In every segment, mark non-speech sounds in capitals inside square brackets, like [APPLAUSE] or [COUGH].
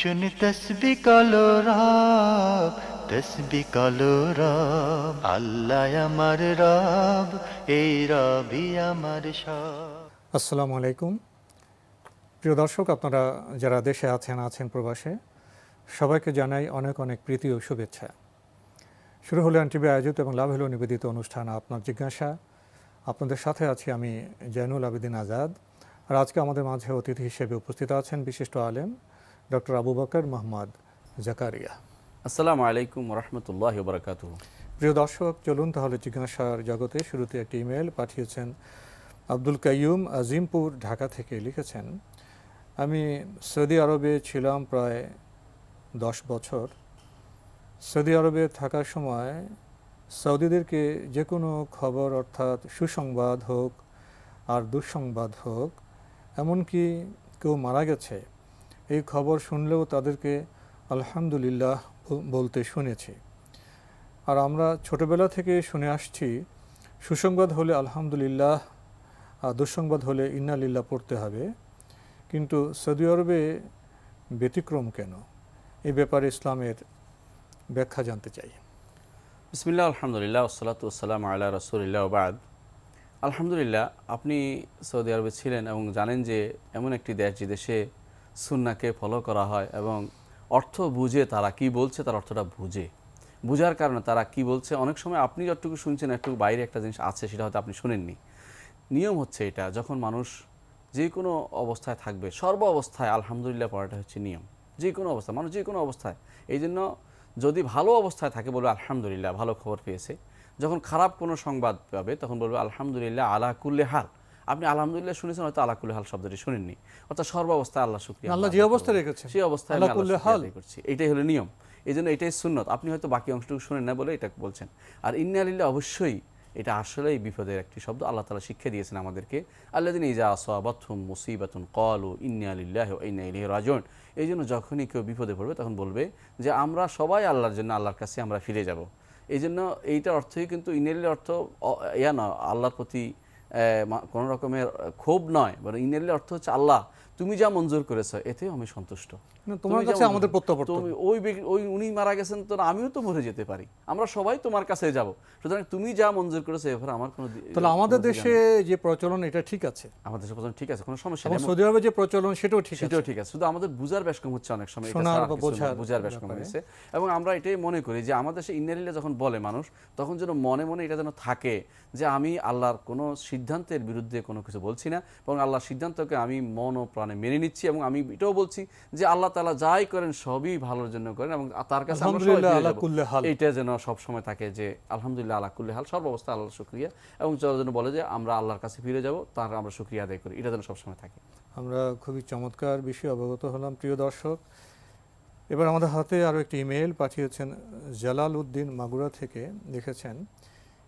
শুনি তসবি কলো রব তসবি কলো রব আল্লাহ আমার রব এই রবি আমার সব আসসালামু আলাইকুম। প্রিয় দর্শক, আপনারা যারা দেশে আছেন আছেন প্রবাসে, সবাইকে জানাই অনেক অনেক প্রীতি ও শুভেচ্ছা। শুরু হলো এনটিভি আয়োজিত এবং লাভ হলো নিবেদিত অনুষ্ঠান আপনার জিজ্ঞাসা। আপনাদের সাথে আছি আমি জয়নুল আবেদিন আজাদ। আর আজকে আমাদের মাঝে অতিথি হিসেবে উপস্থিত আছেন বিশিষ্ট আলেম ডক্টর আবু বকর মোহাম্মদ জাকারিয়া। আসসালামু আলাইকুম রহমতুল্লাহ বরকাত প্রিয় দর্শক চলুন তাহলে জিজ্ঞাসার জগতে শুরুতে একটি ইমেল পাঠিয়েছেন আব্দুল কাইয়ুম আজিমপুর ঢাকা থেকে লিখেছেন আমি সৌদি আরবে ছিলাম প্রায় দশ বছর। সৌদি আরবে থাকার সময় সৌদিদেরকে যে কোনো খবর অর্থাৎ সুসংবাদ হোক আর দুঃসংবাদ হোক এমনকি কেউ মারা গেছে এই খবর শুনলেও তাদেরকে আলহামদুলিল্লাহ বলতে শুনেছি। আর আমরা ছোটবেলা থেকে শুনে আসছি, সুসংবাদ হলে আলহামদুলিল্লাহ, আর দুঃসংবাদ হলে ইন্নালিল্লাহ পড়তে হবে। কিন্তু সৌদি আরবে ব্যতিক্রম কেন? এই ব্যাপারে ইসলামের ব্যাখ্যা জানতে চাই। বিসমিল্লাহ, আলহামদুলিল্লাহ ওসালাত ওসালাম আল্লাহ রসুলিল্লাহ বাদ। আলহামদুলিল্লাহ, আপনি সৌদি আরবে ছিলেন এবং জানেন যে এমন একটি দেশ যে দেশে সুন্নাকে ফলো করা হয় এবং অর্থ বুঝে তারা কি বলছে, তার অর্থটা বুঝে। বুঝার কারণে তারা কি বলছে, অনেক সময় আপনি যতটুকু শুনছেন, একটু বাইরে একটা জিনিস আছে, সেটা হয়তো আপনি শুনেননি। নিয়ম হচ্ছে এটা, যখন মানুষ যে কোনো অবস্থায় থাকবে, সর্ব অবস্থায়, আলহামদুলিল্লাহ পড়াটা হচ্ছে নিয়ম। যে কোনো অবস্থায় মানুষ যে কোনো অবস্থায়। এই জন্য যদি ভালো অবস্থায় থাকে, বলবে আলহামদুলিল্লাহ, ভালো খবর পেয়েছে। যখন খারাপ কোনো সংবাদ পাবে, তখন বলবে আলহামদুলিল্লাহ আলা কুল্লে হাল। আপনি আলহামদুলিল্লাহ শুনেছেন হয়তো আলা কুল্লে হাল শব্দটি শুনেননি। অর্থাৎ সর্বাবস্থায় আল্লাহ শুক্রিয়া আল্লাহ যে অবস্থায় রেখেছেন, সেই অবস্থায় আমি আলা আল্লাহর কুল্লি শুকরিয়া হাল। করছি। এটাই হলো নিয়ম। এই জন্য এটাই সুন্নত। আপনি হয়তো বাকি অংশটুকু শুনেন না বলে এটা বলছেন। আর ইন্না আলিল্লাহ অবশ্যই এটা আসলেই বিপদের একটি শব্দ। আল্লাহ তালা শিক্ষা দিয়েছেন আমাদেরকে আল্লাহ দিন ইজা আসবাথুম মুসিবাতুন কলু ইন্না আলিল্লাহ ইন্না ইলিহি রাজন এই জন্য যখনই কেউ বিপদে পড়বে তখন বলবে যে আমরা সবাই আল্লাহর জন্য আল্লাহর কাছে আমরা ফিরে যাব। এই জন্য এইটার অর্থই কিন্তু ইনেলির অর্থ ইয়া না আল্লাহর প্রতি কোনো রকমের ক্ষোভ নয় বরং ইনারলি অর্থ হচ্ছে আল্লাহ। তুমি যা মঞ্জুর করেছ এতেও আমি সন্তুষ্ট। তোমার কাছে আমাদের প্রত্যাবর্তন। তুমি ওই ওই উনি মারা গেছেন তো আমিও তো মরে যেতে পারি। আমরা সবাই তোমার কাছে যাব। সুতরাং তুমি যা মঞ্জুর করেছ এবার আমার কোনো তাহলে আমাদের দেশে যে প্রচলন এটা ঠিক আছে? আমাদের দেশে প্রচলন ঠিক আছে কোনো সমস্যা নেই। সৌদি আরবে যে প্রচলন সেটাও ঠিক সেটাও ঠিক আছে। শুধু আমাদের বুঝার ব্যাসকম হচ্ছে অনেক সময় এটা শোনার ছাড়া বা কিছু বুঝার ব্যাসকম ব্যাপারে। হয়েছে। এবং আমরা এটাই মনে করি যে আমাদের সে ইন্নারিল্লা যখন বলে মানুষ তখন যেন মনে মনে এটা যেন থাকে যে আমি আল্লাহর কোনো সিদ্ধান্তের বিরুদ্ধে কোনো কিছু বলছি না এবং আল্লাহর সিদ্ধান্তকে আমি মন ও প্রাণে মেনে নিচ্ছি এবং আমি এটাও বলছি যে আল্লাহ তালা যাই করেন সবই ভালোর জন্য করেন এবং তার কাছে। এইটা যেন সব সময় থাকে যে আলহামদুলিল্লাহ আল্লাহ কুল্লি হাল সর্বাবস্থা আল্লাহ শুক্রিয়া এবং যারা যেন বলে যে আমরা আল্লাহর কাছে ফিরে যাব তার আমরা শুক্রিয়া আদায় করি। এটা যেন সবসময় থাকে। আমরা খুবই চমৎকার বিষয়ে অবগত হলাম প্রিয় দর্শক। এবার আমাদের হাতে আরও একটি ইমেল পাঠিয়েছেন জালাল উদ্দিন মাগুরা থেকে। লিখেছেন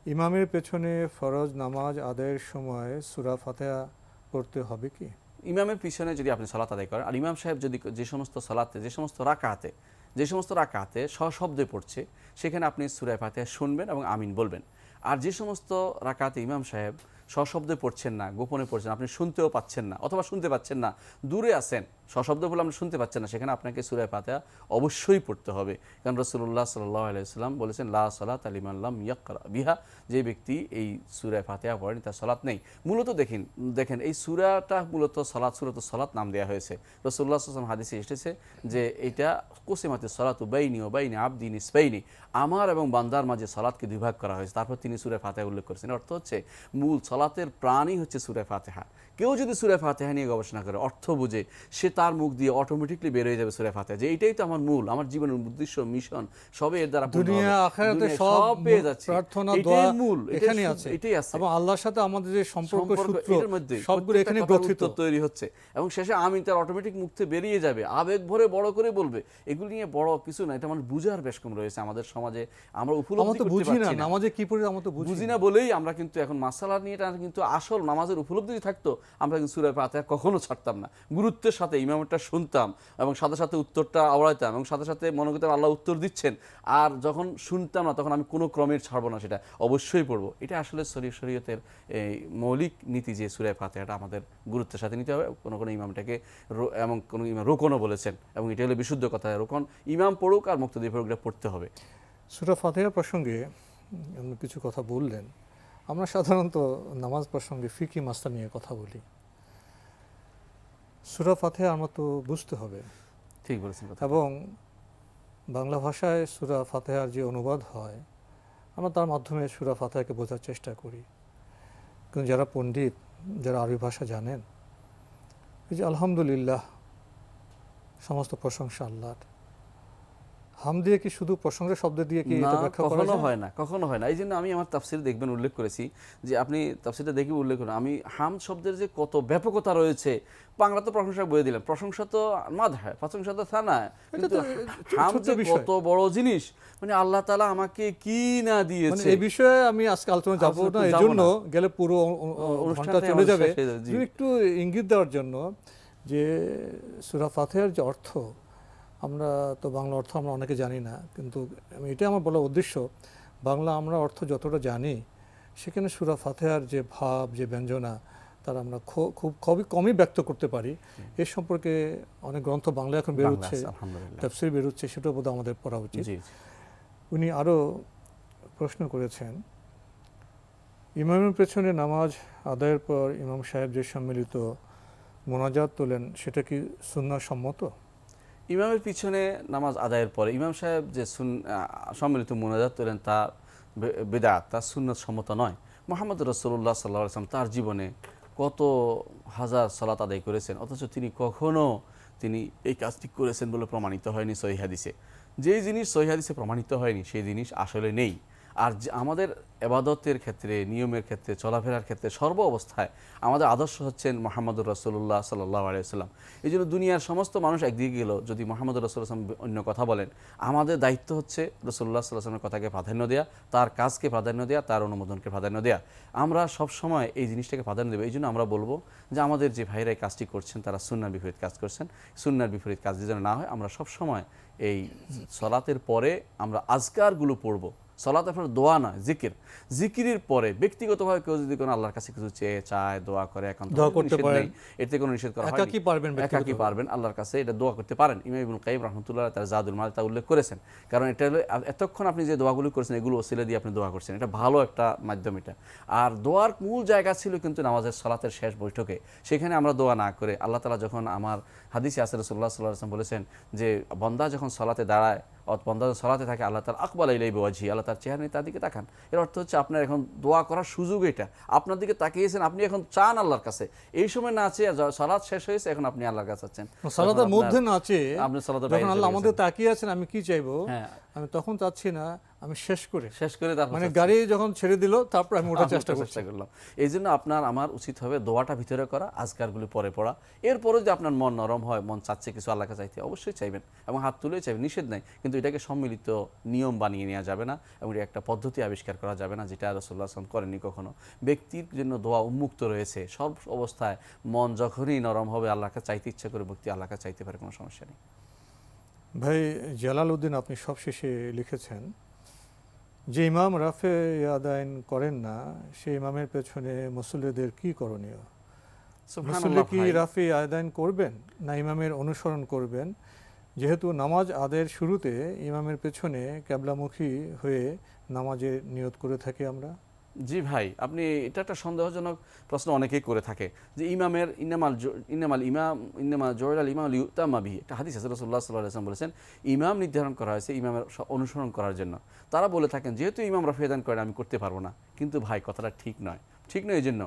ইমামের পেছনে ফরজ নামাজ আদায়ের সময় সুরা ফাতেহা পড়তে হবে কি? ইমামের পিছনে যদি আপনি সলাত আদায় করেন, আর ইমাম সাহেব যদি যে সমস্ত সলাতে, যে সমস্ত রাকাতে, যে সমস্ত রাকাতে সশব্দে পড়ছে, সেখানে আপনি সুরায় ফাতেহা শুনবেন এবং আমিন বলবেন। আর যে সমস্ত রাকাতে ইমাম সাহেব সশব্দে পড়ছেন না, গোপনে পড়ছেন আপনি শুনতেও পাচ্ছেন না, অথবা শুনতে পাচ্ছেন না, দূরে আছেন সশব্দ বলে আপনি শুনতে পাচ্ছি না, সেখানে আপনাকে সুরায় ফাতিহা অবশ্যই পড়তে হবে। কারণ রসুল্লাহ সাল্লাহ আলাইসাল্লাম বলেছেন, লা সালাত আলিমাল্লাম ইয়াকরা বিহা। যে ব্যক্তি এই সুরায় ফাতিহা পড়েনি, তার সলাৎ নেই। মূলত দেখেন দেখেন, এই সুরাটা মূলত সলাৎ সুরত সলাৎ নাম দেওয়া হয়েছে। রসুল্লাহ আসলাম হাদিসে এসেছে যে, এটা কোসেমাতে সলাত বাইনি ও বাইনি আবদিন ইসবাইনি আমার এবং বান্দার মাঝে সলাৎকে দুই ভাগ করা হয়েছে। তারপর তিনি সুরে ফাতে উল্লেখ করেছেন। অর্থ হচ্ছে, মূল সলাতের প্রাণই হচ্ছে সুরে ফাতেহা। কেউ যদি সুরে ফাতেহা নিয়ে গবেষণা করে অর্থ বুঝে সে তার মুখ দিয়ে অটোমেটিকলি বেরোয় যাবে সুরে ফাতেহা। যে এইটাই তো আমার মূল আমার জীবনের উদ্দেশ্য মিশন সবে এর দ্বারা দুনিয়া আখেরাতে সব পেয়ে যাচ্ছে। প্রার্থনা দোয়া মূল এখানেই আছে। এটাই আছে। এবং আল্লাহর সাথে আমাদের যে সম্পর্ক সূত্র সবগুলো এখানে উত্তর তৈরি হচ্ছে। এবং শেষে আমি তার অটোমেটিক মুখ থেকে বেরিয়ে যাবে। আবেগ ভরে বড় করে বলবে। এগুলি নিয়ে বড় কিছু না এটা মানে বুঝার বেশ কম রয়েছে আমাদের সমাজে। আমরা আমরা উপলব্ধি করতে বুঝি না পারছি না। নামাজে কি পড়ি আমরা তো বুঝি না বলেই আমরা কিন্তু এখন মাসালা নিয়ে এটা কিন্তু আসল নামাজের উপলব্ধি থাকতো। আমরা কিন্তু সুরায় ফাতিহা কখনো ছাড়তাম না। গুরুত্বের সাথে ইমামটা শুনতাম এবং সাথে সাথে উত্তরটা আওড়াইতাম এবং সাথে সাথে মনে করতাম আল্লাহ উত্তর দিচ্ছেন। আর যখন শুনতাম না তখন আমি কোনো ক্রমের ছাড়বো না সেটা অবশ্যই পড়ব। এটা আসলে শরীর শরীয়তের, এই মৌলিক নীতি যে সুরায় ফাতিহাটা আমাদের গুরুত্বের সাথে নিতে হবে। কোনো কোনো ইমামটাকে এবং কোনো ইমাম রোকনও বলেছেন এবং এটা হলো বিশুদ্ধ কথা। রোকন ইমাম পড়ুক আর মুক্তদি পড়ুক, এটা পড়তে হবে। সুরা ফাতিহা প্রসঙ্গে কিছু কথা বললেন। আমরা সাধারণত নামাজ প্রসঙ্গে ফিকি মাস্তা নিয়ে কথা বলি। সুরা ফাতিহা আমরা তো বুঝতে হবে। ঠিক বলেছেন এবং বাংলা ভাষায় সুরা ফাতেহার যে অনুবাদ হয় আমরা তার মাধ্যমে সুরা ফাতেহাকে বোঝার চেষ্টা করি। কিন্তু যারা পণ্ডিত যারা আরবি ভাষা জানেন এই যে আলহামদুলিল্লাহ সমস্ত প্রশংসা আল্লাহর। হাম দিয়ে কি শুধু প্রশংসা শব্দ দিয়ে কি এটা ব্যাখ্যা করা কখনো হয় না কখনো হয় না। এই জন্য আমি আমার তাফসির দেখবেন উল্লেখ করেছি যে আপনি তাফসিরটা দেখে উল্লেখ করেন। আমি হাম শব্দের যে কত ব্যাপকতা রয়েছে বাংলা তো প্রশংসা বলে দিলাম প্রশংসা তো মাদ হয় প্রশংসা তো থানা কিন্তু হাম যে কত বড় জিনিস মানে আল্লাহ তালা আমাকে কি না মানে দিয়েছে এই বিষয়ে আমি আজকে আলোচনা যাব না এই জন্য গেলে পুরো অ- অ- অনুষ্ঠানটাই ঘণ্টা চলে যাবে। একটু ইঙ্গিত দেওয়ার জন্য যে সুরা ফাতেহার যে অর্থ আমরা তো বাংলা অর্থ আমরা অনেকে জানি না কিন্তু এটা আমার বলার উদ্দেশ্য বাংলা আমরা অর্থ যতটা জানি সেখানে সুরা ফাতেহার যে ভাব যে ব্যঞ্জনা তার আমরা খু- খুব খুবই কমই ব্যক্ত করতে পারি। এ সম্পর্কে অনেক গ্রন্থ বাংলা এখন বেরোচ্ছে তাফসির বেরোচ্ছে সেটাও বোধহয় আমাদের পড়া উচিত। উনি আরও প্রশ্ন করেছেন ইমামের পেছনে নামাজ আদায়ের পর ইমাম সাহেব যে সম্মিলিত মোনাজাত তোলেন সেটা কি সুন্না সম্মত ইমামের পিছনে নামাজ আদায়ের পরে ইমাম সাহেব যে সম্মিলিত মোনাজাত তোলেন তা বেদা তার তা সুন্নত সম্মত নয়। মোহাম্মদ রসুল্লাহ সাল্লাহ আসলাম তার জীবনে কত হাজার সালাত আদায় করেছেন, অথচ তিনি কখনও তিনি এই কাজটি করেছেন বলে প্রমাণিত হয়নি সহিহাদিসে যে যেই জিনিস সহিহাদিসে প্রমাণিত হয়নি, সেই জিনিস আসলে নেই। আর আমাদের এবাদতের ক্ষেত্রে, নিয়মের ক্ষেত্রে, চলাফেরার ক্ষেত্রে সর্ব অবস্থায় আমাদের আদর্শ হচ্ছেন মোহাম্মদুর রসুল্লাহ সাল্লাহ আলিয়াল্লাম এই জন্য দুনিয়ার সমস্ত মানুষ একদিকে গেল যদি মোহাম্মদ রসুল্লাহাম অন্য কথা বলেন, আমাদের দায়িত্ব হচ্ছে রসুল্লাহ সাল্লাহামের কথাকে প্রাধান্য দেওয়া তার কাজকে প্রাধান্য দেওয়া তার অনুমোদনকে প্রাধান্য দেওয়া আমরা সব সময় এই জিনিসটাকে প্রাধান্য দেবো। এই জন্য আমরা বলব যে আমাদের যে ভাইরা কাজটি করছেন, তারা সুন্নার বিপরীত কাজ করছেন। সুন্নার বিপরীত কাজ যেন না হয়, আমরা সব সময় এই সলাতের পরে আমরা আজকারগুলো পড়ব। সলাত আপনার দোয়া না জিকির। জিকিরের পরে ব্যক্তিগতভাবে কেউ যদি কোনো আল্লাহর কাছে কিছু চেয়ে চায় দোয়া করে একান্ত দোয়া করতে পারেন। এতে কোনো নিষেধ করা একাকী হয়নি। পারবেন একাকী ব্যক্তিগতভাবে। পারবেন আল্লাহর কাছে এটা দোয়া করতে পারেন। ইমাম ইবুল কাইম রহমতুল্লাহ তার জাদুল মাল তা উল্লেখ করেছেন। কারণ এটা হলো এতক্ষণ আপনি যে দোয়াগুলো করেছেন এগুলো ওসিলা দিয়ে আপনি দোয়া করছেন। এটা ভালো একটা মাধ্যম এটা। আর দোয়ার মূল জায়গা ছিল কিন্তু নামাজের সলাতের শেষ বৈঠকে। সেখানে আমরা দোয়া না করে আল্লাহ তালা যখন আমার হাদিসে আসর সাল্লাহ আসলাম বলেছেন যে বন্দা যখন সলাতে দাঁড়ায় বন্দা সলাতে থাকে আল্লাহ তার আকবাল ইলাই বাজি আল্লাহ তার চেহারা নিয়ে তার দিকে তাকান। এর অর্থ হচ্ছে আপনার এখন দোয়া করার সুযোগ এটা। আপনার দিকে তাকিয়েছেন আপনি এখন চান আল্লাহর কাছে। এই সময় না আছে সলাদ শেষ হয়েছে এখন আপনি আল্লাহর কাছে আছেন। সলাদের মধ্যে না আছে আপনি সলাদ আল্লাহ আমাদের তাকিয়ে আছেন আমি কি চাইব? হ্যাঁ। আমি তখন চাচ্ছি না আমি শেষ করে। শেষ করে তারপর মানে গাড়ি যখন ছেড়ে দিল তারপর আমি ওঠার চেষ্টা ওঠার করছি। চেষ্টা করলাম এই জন্য আপনার আমার উচিত হবে দোয়াটা ভিতরে করা আজকারগুলি পরে পড়া। এরপরে যদি আপনার মন নরম হয় মন চাচ্ছে কিছু আল্লাহকে চাইতে অবশ্যই চাইবেন এবং হাত তুলেই চাইবেন নিষেধ নাই। কিন্তু এটাকে সম্মিলিত নিয়ম বানিয়ে নেওয়া যাবে না এবং এটা একটা পদ্ধতি আবিষ্কার করা যাবে না যেটা রসুল্লাহ আসলাম করেনি কখনো। ব্যক্তির জন্য দোয়া উন্মুক্ত রয়েছে। সব অবস্থায় মন যখনই নরম হবে আল্লাহকে চাইতে ইচ্ছা করে ব্যক্তি আল্লাহকে চাইতে পারে কোনো সমস্যা নেই। ভাই জালাল উদ্দিন আপনি সবশেষে লিখেছেন যে ইমাম রাফে আদায়ন করেন না সেই ইমামের পেছনে মুসল্লিদের কি করণীয়? মুসল্লি কি রাফে রাফি আদায়ন করবেন না ইমামের অনুসরণ করবেন? যেহেতু নামাজ আদের শুরুতে ইমামের পেছনে ক্যাবলামুখী হয়ে নামাজের নিয়ত করে থাকি আমরা। জি ভাই, আপনি, এটা একটা সন্দেহজনক প্রশ্ন অনেকেই করে থাকে যে ইমামের ইনামাল ইনামাল ইমাম ইনামা জয়লাল ইমাম ইউতামাবি, একটা হাদিস আছে রসুল্লাহ সাল্লাহ আসলাম বলেছেন, ইমাম নির্ধারণ করা হয়েছে ইমামের অনুসরণ করার জন্য। তারা বলে থাকেন, যেহেতু ইমাম রফিয়াদান করেন, আমি করতে পারব না। কিন্তু ভাই, কথাটা ঠিক নয়। ঠিক নয় এই জন্য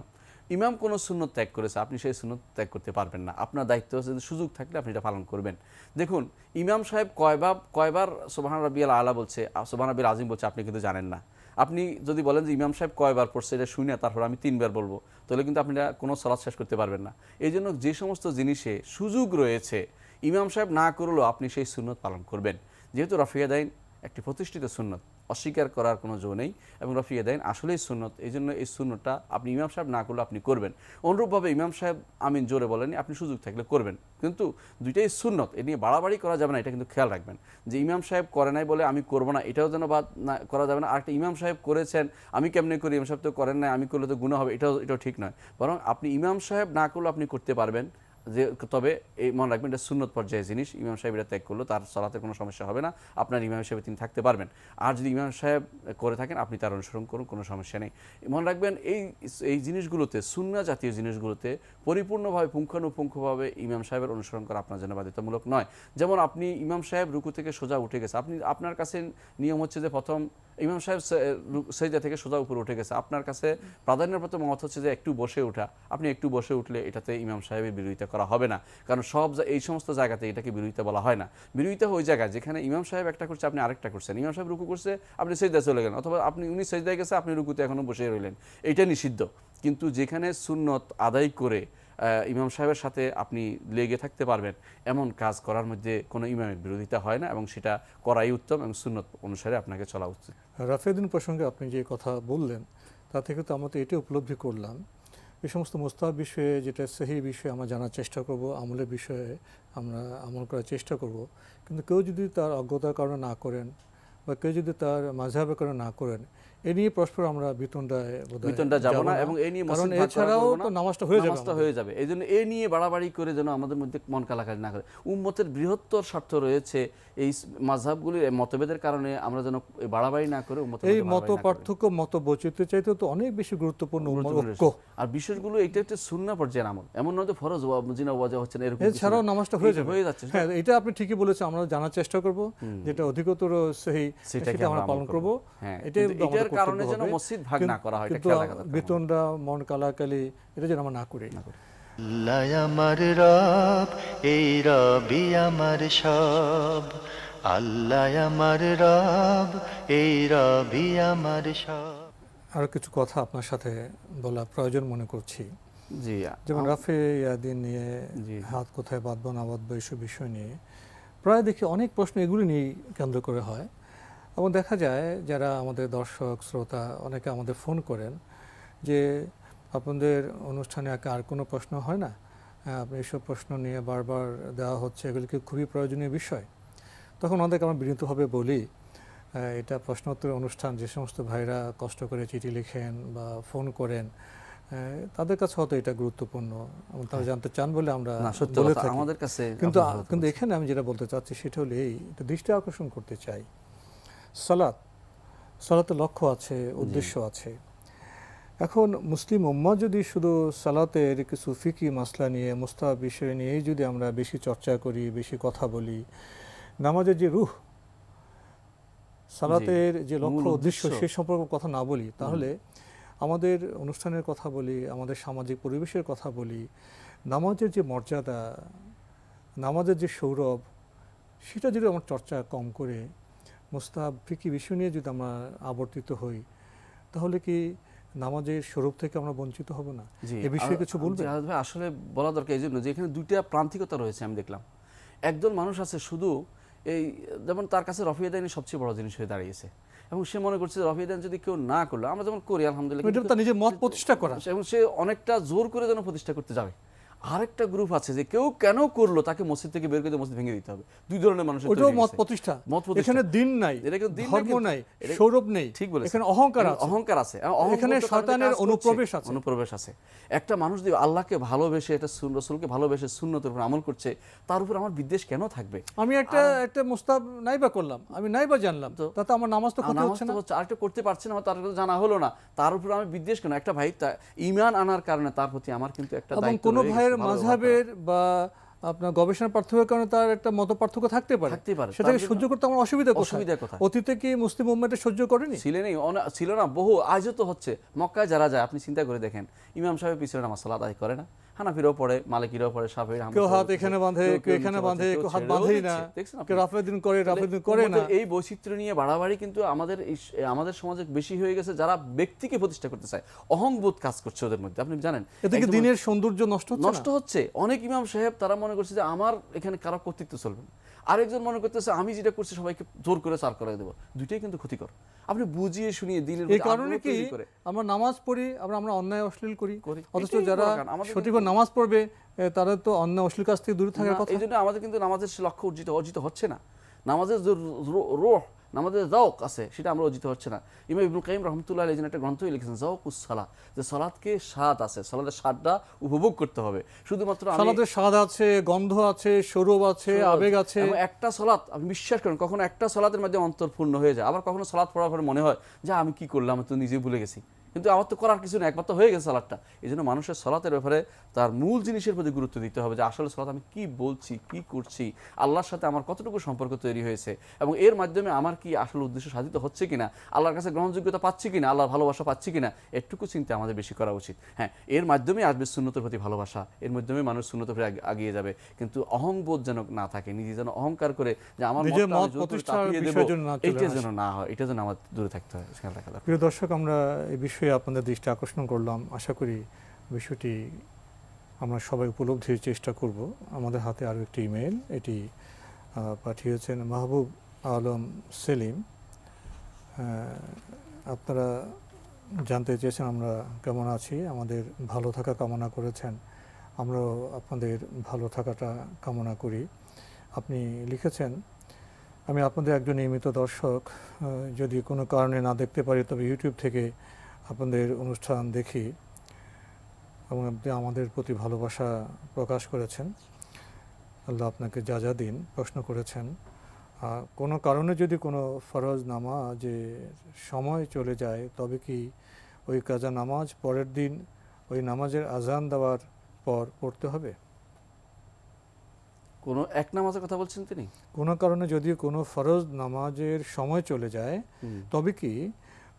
ইমাম কোনো সুন্নত ত্যাগ করেছে, আপনি সেই সুন্নত ত্যাগ করতে পারবেন না। আপনার দায়িত্ব হচ্ছে সুযোগ থাকলে আপনি এটা পালন করবেন। দেখুন, ইমাম সাহেব কয়বার কয়বার সোবাহান রবিআল আলা বলছে সোবাহান রবিআল আজিম বলছে, আপনি কিন্তু জানেন না। আপনি যদি বলেন যে ইমাম সাহেব কয়বার পড়ছে, এটা শুনে তারপর আমি তিনবার বলব। তাহলে কিন্তু আপনি কোনো সলাদ শেষ করতে পারবেন না। এই জন্য যে সমস্ত জিনিসে সুযোগ রয়েছে, ইমাম সাহেব না করলেও আপনি সেই সুন্নত পালন করবেন। যেহেতু রফিয়াদাইন একটি প্রতিষ্ঠিত সুন্নত। অস্বীকার করার কোনো জো নেই এবং রফিয়া দেন, আসলেই সুন্নত এই জন্য এই সুন্নতটা আপনি ইমাম সাহেব না করলে আপনি করবেন। অনুরূপভাবে ইমাম সাহেব আমিন জোরে বলেনি আপনি সুযোগ থাকলে করবেন। কিন্তু দুইটাই সুন্নত, এ নিয়ে বাড়াবাড়ি করা যাবে না, এটা কিন্তু খেয়াল রাখবেন। যে ইমাম সাহেব করে নাই বলে আমি করব না, এটাও যেন বাদ না, করা যাবে না। আরেকটা, ইমাম সাহেব করেছেন, আমি কেমনে করি? ইমাম সাহেব তো করেন নাই, আমি করলে তো গুণা হবে, এটাও এটাও ঠিক নয়। বরং আপনি ইমাম সাহেব না করলে আপনি করতে পারবেন। যে, তবে এই মনে রাখবেন এটা সুন্নত পর্যায়ের জিনিস। ইমাম সাহেব এটা ত্যাগ করল, তার চলাতে কোনো সমস্যা হবে না। আপনার ইমাম হিসেবে তিনি থাকতে পারবেন। আর যদি ইমাম সাহেব করে থাকেন, আপনি তার অনুসরণ করুন, কোনো সমস্যা নেই। মনে রাখবেন এই এই জিনিসগুলোতে, সুন্না জাতীয় জিনিসগুলোতে পরিপূর্ণভাবে, পুঙ্খানুপুঙ্খভাবে ইমাম সাহেবের অনুসরণ করা আপনার জন্য বাধ্যতামূলক নয়। যেমন আপনি ইমাম সাহেব রুকু থেকে সোজা উঠে গেছে। আপনি, আপনার কাছে নিয়ম হচ্ছে যে প্রথম ইমাম সাহেব সেজা থেকে সোজা উপরে উঠে গেছে। আপনার কাছে প্রাধান্যের প্রথম মত হচ্ছে যে একটু বসে ওঠা। আপনি একটু বসে উঠলে এটাতে ইমাম সাহেবের বিরোধিতা করা হবে না। কারণ সব এই সমস্ত জায়গাতে এটাকে বিরোধিতা বলা হয় না। বিরোধিতা ওই জায়গায় যেখানে ইমাম সাহেব একটা করছে, আপনি আরেকটা করছেন। ইমাম সাহেব রুকু করছে, আপনি সেজদা চলে গেলেন। অথবা আপনি, উনি সেজদায় গেছে, আপনি রুকুতে এখনও বসে রইলেন। এটা নিষিদ্ধ। কিন্তু যেখানে সুন্নত আদায় করে ইমাম সাহেবের সাথে আপনি লেগে থাকতে পারবেন, এমন কাজ করার মধ্যে কোনো ইমামের বিরোধিতা হয় না এবং সেটা করাই উত্তম এবং সুন্নত অনুসারে আপনাকে চলা উচিত। রাফেদিন প্রসঙ্গে আপনি যে কথা বললেন, তা থেকে তো আমরা তো এটা উপলব্ধি করলাম। এই সমস্ত মোস্তাহ বিষয়ে, যেটা সেই বিষয়ে আমরা জানার চেষ্টা করব, আমলের বিষয়ে আমরা আমল করার চেষ্টা করব। কিন্তু কেউ যদি তার অজ্ঞতার কারণে না করেন বা কেউ যদি তার মাঝহাবের কারণে না করেন এ নিয়ে পরস্পর আমরা বিতনটায় বোধহয় বেতনটা যাব না এবং এই নিয়ে কারণ এছাড়াও তো নামাজটা হয়ে যাবে নামাজটা হয়ে যাবে। এই জন্য এ নিয়ে বাড়াবাড়ি করে যেন আমাদের মধ্যে মন কালাকালি না করে। উম্মতের বৃহত্তর স্বার্থ রয়েছে এই মাঝহাবগুলির মতভেদের কারণে আমরা যেন বাড়াবাড়ি না করে উম্মতের এই মত। পার্থক্য মত বৈচিত্র্য চাইতে তো অনেক বেশি গুরুত্বপূর্ণ ঐক্য। আর বিশেষগুলো এটা একটা পর্যায়ের আমল। এমন নয় যে ফরজ জিনা ওয়াজা হচ্ছে না এরকম এছাড়াও নামাজটা হয়ে যাবে। হয়ে যাচ্ছে হ্যাঁ এটা আপনি ঠিকই বলেছেন আমরা জানার চেষ্টা করব যেটা অধিকতর সেই সেটা আমরা পালন করব। করব। কারণে যেন মসজিদ ভাগ না করা হয়, কিন্তু। বেতনটা মন কালাকালি এটা যেন আমরা না করি। আল্লাহ আমার রব এই রবি আমার সব। আল্লাহ আমার রব এই রবি আমার সব। আরও কিছু কথা আপনার সাথে বলা প্রয়োজন মনে করছি। জি যেমন রাফে ইয়াদিন নিয়ে জি। হাত কোথায় বাঁধবো না বাঁধবো এইসব বিষয় নিয়ে প্রায় দেখি অনেক প্রশ্ন এগুলি নিয়ে কেন্দ্র করে হয়। এবং দেখা যায় যারা আমাদের দর্শক শ্রোতা অনেকে আমাদের ফোন করেন যে আপনাদের অনুষ্ঠানে একা আর কোনো প্রশ্ন হয় না? হ্যাঁ, আপনি এইসব প্রশ্ন নিয়ে বারবার দেওয়া হচ্ছে এগুলি কি খুবই প্রয়োজনীয় বিষয়? তখন ওদেরকে আমরা বিনীতভাবে বলি আহ, এটা প্রশ্নোত্তর অনুষ্ঠান যে সমস্ত ভাইরা কষ্ট করে চিঠি লিখেন বা ফোন করেন আহ, তাদের কাছে হয়তো এটা গুরুত্বপূর্ণ এবং তারা জানতে চান বলে আমরা আমাদের কাছে কিন্তু কিন্তু এখানে আমি যেটা বলতে চাচ্ছি সেটা হলো এই দৃষ্টি আকর্ষণ করতে চাই। সালাত। সালাতের লক্ষ্য আছে উদ্দেশ্য আছে। এখন মুসলিম উম্মা যদি শুধু সালাতের কিছু ফিকি মাসলা নিয়ে মুস্তাহ বিষয় নিয়েই যদি আমরা বেশি চর্চা করি বেশি কথা বলি নামাজের যে রুহ সালাতের যে লক্ষ্য উদ্দেশ্য উদ্দেশ্য। সে সম্পর্কে কথা না বলি তাহলে আমাদের অনুষ্ঠানের কথা বলি আমাদের সামাজিক পরিবেশের কথা বলি নামাজের যে মর্যাদা নামাজের যে সৌরভ সেটা যদি আমার চর্চা কম করে মোস্তাব ফিকি বিষয় নিয়ে যদি আমরা আবর্তিত হই তাহলে কি নামাজের স্বরূপ থেকে আমরা বঞ্চিত হব না? এ বিষয়ে কিছু বলবেন? আসলে বলা দরকার এই জন্য যে এখানে দুইটা প্রান্তিকতা রয়েছে আমি দেখলাম। একজন মানুষ আছে শুধু এই যেমন তার কাছে রফিয়াদানি সবচেয়ে বড় জিনিস হয়ে দাঁড়িয়েছে। এবং সে মনে করছে যে রফিয়াদান যদি কেউ না করল আমরা যেমন করি আলহামদুলিল্লাহ নিজের মত প্রতিষ্ঠা করা। এবং সে অনেকটা জোর করে যেন প্রতিষ্ঠা করতে যাবে। আরেকটা গ্রুপ আছে যে কেউ কেন করল তাকে মসজিদ থেকে বের করে মসজিদ ভেঙে দিতে হবে। দুই ধরনের মানুষের ওটাও মত প্রতিষ্ঠা। মত এখানে দিন নাই এটা কিন্তু দিন ধর্ম নাই সৌরভ নেই ঠিক বলেছেন। এখানে অহংকার আছে। অহংকার আছে। এখানে শয়তানের অনুপ্রবেশ আছে। অনুপ্রবেশ আছে। একটা মানুষ যদি আল্লাহকে ভালোবেসে এটা সুন রসুলকে ভালোবেসে সুন্নতের উপর আমল করছে তার উপর আমার বিদ্বেষ কেন থাকবে? আমি একটা একটা মুস্তাব নাইবা করলাম আমি নাইবা জানলাম তো তাতে আমার নামাজ তো ক্ষতি হচ্ছে না। আরেকটা করতে পারছে না তার কথা জানা হলো না। তার উপর আমি বিদ্বেষ কেন? একটা ভাই ইমান আনার কারণে তার প্রতি আমার কিন্তু একটা দায়িত্ব কোনো ভাইয়ের ব্যবহার বা আপনার গবেষণা পার্থক্যের কারণে তার একটা মত পার্থক্য থাকতে পারে। থাকতে পারে। সেটাকে সহ্য করতে আমার অসুবিধা অসুবিধা কথা অতীতে কি মুসলিম মুভমেন্টে সহ্য করেনি? ছিল নেই। ছিল না। বহু আজও তো হচ্ছে। মক্কায় যারা যায় আপনি চিন্তা করে দেখেন ইমাম সাহেব পিছনে নামাজ সালাত আদায় করে না। হানাফিরাও পড়ে মালিকিরাও পড়ে সাফির কেউ হাত এখানে বাঁধে কেউ এখানে বাঁধে কেউ হাত বাঁধেই না। কেউ রাফের দিন করে রাফের দিন করে না। এই বৈচিত্র্য নিয়ে বাড়াবাড়ি কিন্তু আমাদের আমাদের সমাজে বেশি হয়ে গেছে যারা ব্যক্তিকে প্রতিষ্ঠা করতে চায়। অহংবোধ কাজ করছে ওদের মধ্যে আপনি জানেন? এতে কি দিনের সৌন্দর্য নষ্ট হচ্ছে নষ্ট হচ্ছে। অনেক ইমাম সাহেব তারা মনে করছে যে আমার এখানে কারও কর্তৃত্ব চলবে না। আরেকজন মনে করতেছে আমি যেটা করছি সবাইকে জোর করে চার করে দেবো। দুইটাই কিন্তু ক্ষতিকর। আপনি বুঝিয়ে শুনিয়ে দিলেন এই কারণে কি আমরা নামাজ পড়ি আমরা আমরা অন্যায় অশ্লীল করি। অথচ যারা সঠিক নামাজ পড়বে তারা তো অন্যায় অশ্লীল কাজ থেকে দূরে থাকার কথা। এই জন্য আমাদের কিন্তু নামাজের লক্ষ্য অর্জিত অর্জিত হচ্ছে না। নামাজের রোহ নামাজের জওক আছে সেটা আমরা অর্জিত হচ্ছে না। ইমাম ইবনুল কাইম রহমতুল্লাহ জন্য একটা গ্রন্থই লিখেছেন জওক সালা যে সালাদকে স্বাদ আছে সালাদের স্বাদটা উপভোগ করতে হবে। শুধুমাত্র সালাদের স্বাদ আছে গন্ধ আছে সৌরভ আছে আবেগ আছে। একটা সালাদ আপনি বিশ্বাস করেন কখনো একটা সলাদের মাধ্যমে অন্তর্পূর্ণ হয়ে যায়। আবার কখনো সালাদ পড়ার পরে মনে হয় যে আমি কি করলাম আমি তো নিজে ভুলে গেছি। কিন্তু আমার তো করার কিছু নেই একবার তো হয়ে গেছে সালাদটা। এই জন্য মানুষের সলাতের ব্যাপারে তার মূল জিনিসের প্রতি গুরুত্ব দিতে হবে যে আসলে সলাৎ আমি কি বলছি কি করছি আল্লাহর সাথে আমার কতটুকু সম্পর্ক তৈরি হয়েছে এবং এর মাধ্যমে আমার কি আসলে উদ্দেশ্য সাধিত হচ্ছে কিনা আল্লাহর কাছে গ্রহণযোগ্যতা পাচ্ছি কিনা আল্লাহর ভালোবাসা পাচ্ছি কিনা এটুকু চিন্তা আমাদের বেশি করা উচিত। হ্যাঁ এর মাধ্যমে আসবে শূন্যতের প্রতি ভালোবাসা এর মাধ্যমে মানুষ শূন্যতের প্রতি আগিয়ে যাবে কিন্তু অহংবোধ যেন না থাকে নিজে যেন অহংকার করে যে আমার বিষয় যেন না না হয় এটা যেন আমার দূরে থাকতে হয়। প্রিয় দর্শক আমরা এই বিষয়ে আপনাদের দৃষ্টি আকর্ষণ করলাম। আশা করি বিষয়টি আমরা সবাই উপলব্ধির চেষ্টা করব। আমাদের হাতে আরও একটি ইমেল এটি পাঠিয়েছেন মাহবুব আলম সেলিম। আপনারা জানতে চেয়েছেন আমরা কেমন আছি, আমাদের ভালো থাকা কামনা করেছেন, আমরাও আপনাদের ভালো থাকাটা কামনা করি। আপনি লিখেছেন, আমি আপনাদের একজন নিয়মিত দর্শক যদি কোনো কারণে না দেখতে পারি, তবে ইউটিউব থেকে আপনাদের অনুষ্ঠান দেখি এবং আপনি আমাদের প্রতি ভালোবাসা প্রকাশ করেছেন। আল্লাহ আপনাকে যা যা দিন প্রশ্ন করেছেন। কোনো কারণে যদি কোনো ফরজ নামাজে সময় চলে যায় তবে কি ওই কাজা নামাজ পরের দিন ওই নামাজের আজান দেওয়ার পর পড়তে হবে? কোনো এক নামাজের কথা বলছেন তিনি? কোনো কারণে যদি কোনো ফরজ নামাজের সময় চলে যায় তবে কি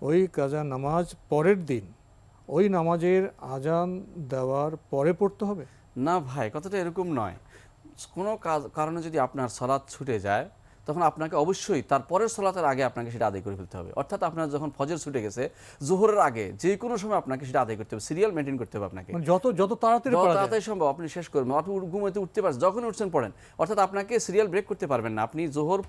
ওই কাজা নামাজ পরের দিন, ওই নামাজের আজান দেওয়ার পরে পড়তে হবে? না ভাই, কথাটা এরকম নয়। কোনো কাজ, কারণে যদি আপনার সলাৎ ছুটে যায় তখন আপনাকে অবশ্যই তার পরের সলাতের আগে আপনাকে সেটা আদায় করে ফেলতে হবে। অর্থাৎ আপনার যখন ফজর ছুটে গেছে জোহরের আগে যে কোনো সময় আপনাকে সেটা আদায় করতে হবে সিরিয়াল মেনটেন করতে হবে আপনাকে। মানে যত যত তাড়াতাড়ি সম্ভব আপনি শেষ করবেন। আপনি ঘুমাইতে উঠতে পারছেন যখন উঠছেন পড়েন। অর্থাৎ আপনাকে সিরিয়াল ব্রেক করতে পারবেন না। আপনি জোহর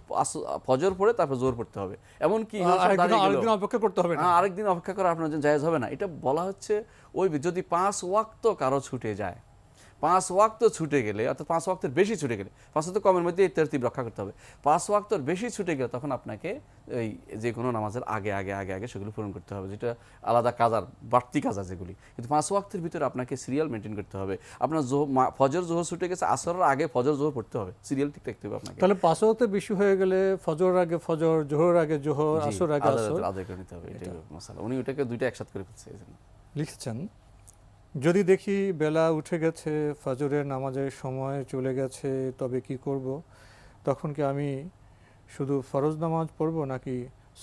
ফজর পড়ে তারপর জোহর পড়তে হবে। এমন কি আরেকদিন আরেকদিন অপেক্ষা করতে হবে না। হ্যাঁ আরেকদিন অপেক্ষা করা আপনার জন্য জায়েজ হবে না। এটা বলা হচ্ছে ওই যদি পাঁচ ওয়াক্ত কারও ছুটে যায় পাঁচ ওয়াক্ত ছুটে গেলে অর্থাৎ পাঁচ ওয়াক্তের বেশি ছুটে গেলে পাঁচ ওয়াক্ত কমের মধ্যে এই তেরতিব রক্ষা করতে হবে। পাঁচ ওয়াক্তর বেশি ছুটে গেলে তখন আপনাকে এই যে কোনো নামাজের আগে আগে আগে আগে সেগুলো পূরণ করতে হবে যেটা আলাদা কাজার বাড়তি কাজা যেগুলি কিন্তু পাঁচ ওয়াক্তের ভিতরে আপনাকে সিরিয়াল মেনটেন করতে হবে। আপনার জোহ- ফজর জোহর ছুটে গেছে আসরের আগে ফজর জোহর পড়তে হবে। সিরিয়াল ঠিক রাখতে হবে আপনাকে। তাহলে পাঁচ ওয়াক্তে বেশি হয়ে গেলে ফজর আগে ফজর জোহর আগে জোহর আসর আগে আসর। আদায় করে নিতে হবে এটাই মশালা। উনি ওটাকে দুইটা একসাথে করে ফেলছে এই জন্য। লিখছেন যদি দেখি বেলা উঠে গেছে, ফজরের নামাজের সময় চলে গেছে, তবে কি করব? তখন কি আমি শুধু ফরজ নামাজ পড়ব নাকি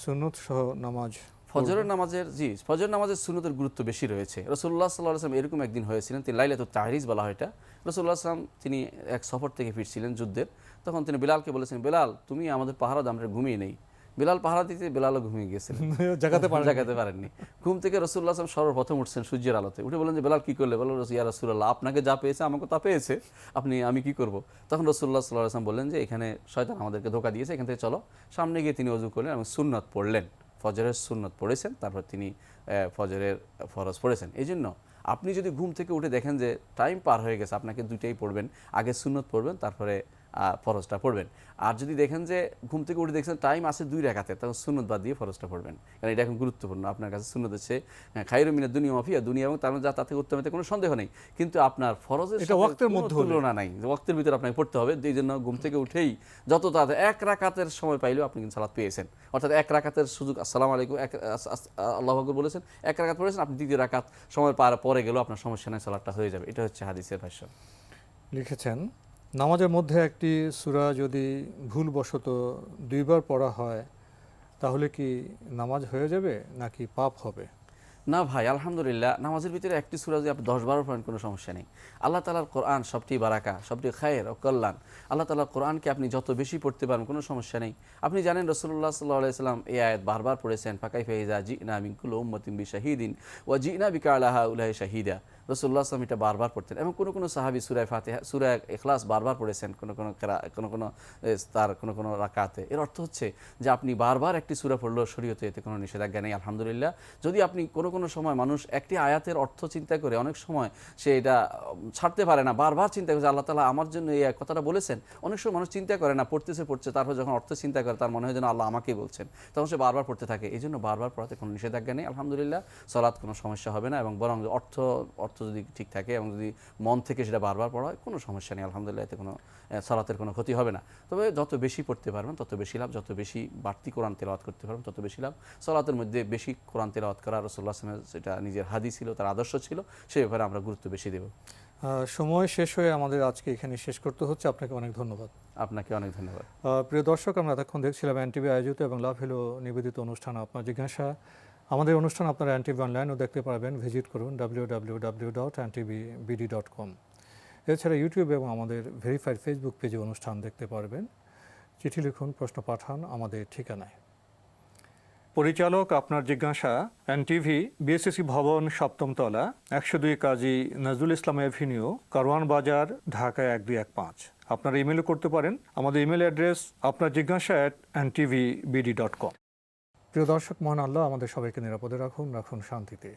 সুন্নত সহ নামাজ ফজরের নামাজের, জি ফজর নামাজের সুনতের গুরুত্ব বেশি রয়েছে। রসুল্লাহ সাল্লাহ আসলাম এরকম একদিন হয়েছিলেন, তিনি লাইলাতুল তাহরিজ বলা হয় এটা। রসুল্লাহ আসলাম তিনি এক সফর থেকে ফিরছিলেন যুদ্ধের। তখন তিনি বেলালকে বলেছেন, বেলাল, তুমি আমাদের পাহারা আমরা ঘুমিয়ে নেই। বেলাল পাহারা দিতে বেলালও ঘুমিয়ে গিয়েছিলেন। [LAUGHS] জাগাতে পারে জাগাতে পারেননি। ঘুম থেকে রসুল্লাহ আসলাম সর্বপ্রথম উঠছেন সূর্যের আলোতে। উঠে বলেন যে বেলাল কি করলে? বলো ইয়া রসুল্লাহ আপনাকে যা পেয়েছে আমাকে তা পেয়েছে। আপনি আমি কি করব? তখন রসুল্লাহ সাল্লাহ আসলাম বললেন যে এখানে শয়তান আমাদেরকে ধোকা দিয়েছে এখান থেকে চলো। সামনে গিয়ে তিনি অজু করলেন এবং সুন্নত পড়লেন। ফজরের সুন্নত পড়েছেন তারপর তিনি ফজরের ফরজ পড়েছেন। এই জন্য আপনি যদি ঘুম থেকে উঠে দেখেন যে টাইম পার হয়ে গেছে আপনাকে দুইটাই পড়বেন। আগে সুন্নত পড়বেন তারপরে ফরজটা পড়বেন। আর যদি দেখেন যে ঘুম থেকে উঠে দেখছেন টাইম আছে দুই রেখাতে তখন সুন্নত বাদ দিয়ে ফরজটা পড়বেন। কারণ এটা এখন গুরুত্বপূর্ণ। আপনার কাছে সুন্নত হচ্ছে খাইরু মিনা দুনিয়া মাফিয়া দুনিয়া এবং তার যা তাতে উত্তম কোনো সন্দেহ নেই। কিন্তু আপনার ফরজের এটা ওয়াক্তের মধ্যে। তুলনা নাই। ওয়াক্তের ভিতরে আপনাকে পড়তে হবে এই জন্য ঘুম থেকে উঠেই যত তাড়াতাড়ি এক রাকাতের সময় পাইলেও আপনি কিন্তু সালাত পেয়েছেন। অর্থাৎ এক রাকাতের সুযোগ আসসালামু আলাইকুম এক আল্লাহ আকবর বলেছেন এক রাকাত পড়েছেন আপনি দ্বিতীয় রাকাত সময় পার পরে গেলেও আপনার সমস্যা নেই সালাদটা হয়ে যাবে। এটা হচ্ছে হাদিসের ভাষ্য। লিখেছেন নামাজের মধ্যে একটি সূরা যদি ভুলবশত দুইবার পড়া হয়, তাহলে কি নামাজ হয়ে যাবে নাকি পাপ হবে? না ভাই, আলহামদুলিল্লাহ, নামাজের ভিতরে একটি সুরা যদি আপনি দশ বারো পড়েন, কোনো সমস্যা নেই। আল্লাহ তালার কোরআন সবটি বারাকা সবটি খায়ের ও কল্যাণ। আল্লাহ তালার কোরআনকে আপনি যত বেশি পড়তে পারেন, কোনো সমস্যা নেই। আপনি জানেন রসুল্লাহ সাল্লাহ আলাইসাল্লাম এই আয়াত বারবার পড়েছেন ফাঁকাই ফাইজা জি না মিঙ্কুল উম্মতিম বি শাহিদিন ও জি না বিকা আল্লাহ উল্লাহ শাহিদা। রসুল্লাহ আসলাম এটা বারবার পড়তেন এবং কোনো কোনো সাহাবি সুরায় ফাতেহা সুরায় এখলাস বারবার পড়েছেন, কোনো কোনো কোনো কোনো তার কোনো কোনো রাকাতে। এর অর্থ হচ্ছে যে আপনি বারবার একটি সুরা পড়লেও শরীয়তে এতে কোনো নিষেধাজ্ঞা নেই, আলহামদুলিল্লাহ। যদি আপনি কোনো কোনো সময় মানুষ একটি আয়াতের অর্থ চিন্তা করে অনেক সময় সে এটা ছাড়তে পারে না, বারবার চিন্তা করে আল্লাহ তালা আমার জন্য এই কথাটা বলেছেন, অনেক সময় মানুষ চিন্তা করে না, পড়তেছে, পড়ছে, তারপর যখন অর্থ চিন্তা করে তার মনে হয় যেন আল্লাহ আমাকেই বলছেন, তখন সে বারবার পড়তে থাকে। এই জন্য বারবার পড়াতে কোনো নিষেধাজ্ঞা নেই, আলহামদুলিল্লাহ। সলাৎ কোনো সমস্যা হবে না এবং বরং অর্থ অর্থ যদি ঠিক থাকে এবং যদি মন থেকে সেটা বারবার পড়া হয় কোনো সমস্যা নেই আলহামদুলিল্লাহ এতে কোনো সলাতের কোনো ক্ষতি হবে না। তবে যত বেশি পড়তে পারবেন তত বেশি লাভ যত বেশি বাড়তি কোরআন তেলাওয়াত করতে পারবেন তত বেশি লাভ। সলাতের মধ্যে বেশি কোরআন তেলাওয়াত করা রসুল্লাহ আসলামের সেটা নিজের হাদি ছিল তার আদর্শ ছিল সে ব্যাপারে আমরা গুরুত্ব বেশি দেব। সময় শেষ হয়ে আমাদের আজকে এখানে শেষ করতে হচ্ছে। আপনাকে অনেক ধন্যবাদ। আপনাকে অনেক ধন্যবাদ। প্রিয় দর্শক আমরা এতক্ষণ দেখছিলাম এনটিভি আয়োজিত এবং লাভ হলো নিবেদিত অনুষ্ঠান আপনার জিজ্ঞাসা। আমাদের অনুষ্ঠান আপনারা এনটিভি অনলাইনও দেখতে পারবেন। ভিজিট করুন W W W dot NTV BD dot com এছাড়া ইউটিউব এবং আমাদের ভেরিফাইড ফেসবুক পেজে অনুষ্ঠান দেখতে পারবেন। চিঠি লিখুন, প্রশ্ন পাঠান আমাদের ঠিকানায়। পরিচালক আপনার জিজ্ঞাসা এনটিভি বিএসসি ভবন সপ্তমতলা একশো দুই কাজী নজরুল ইসলাম এভিনিউ কারওয়ান বাজার, ঢাকা এক দুই এক পাঁচ। আপনারা ইমেলও করতে পারেন। আমাদের ইমেল অ্যাড্রেস আপনার জিজ্ঞাসা at NTV BD dot com প্রিয় দর্শক, মহান আল্লাহ আমাদের সবাইকে নিরাপদে রাখুন রাখুন শান্তিতে।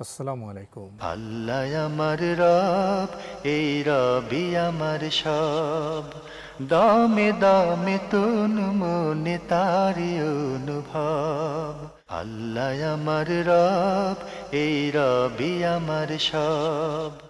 আসসালামু আলাইকুম। আল্লাহ আমার রব, এই রবি আমার সব। দামে দামে তুন মনে তারি অনুভব। আল্লাহ আমার রব, এই রবি আমার সব।